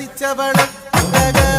രസിച്ചവളും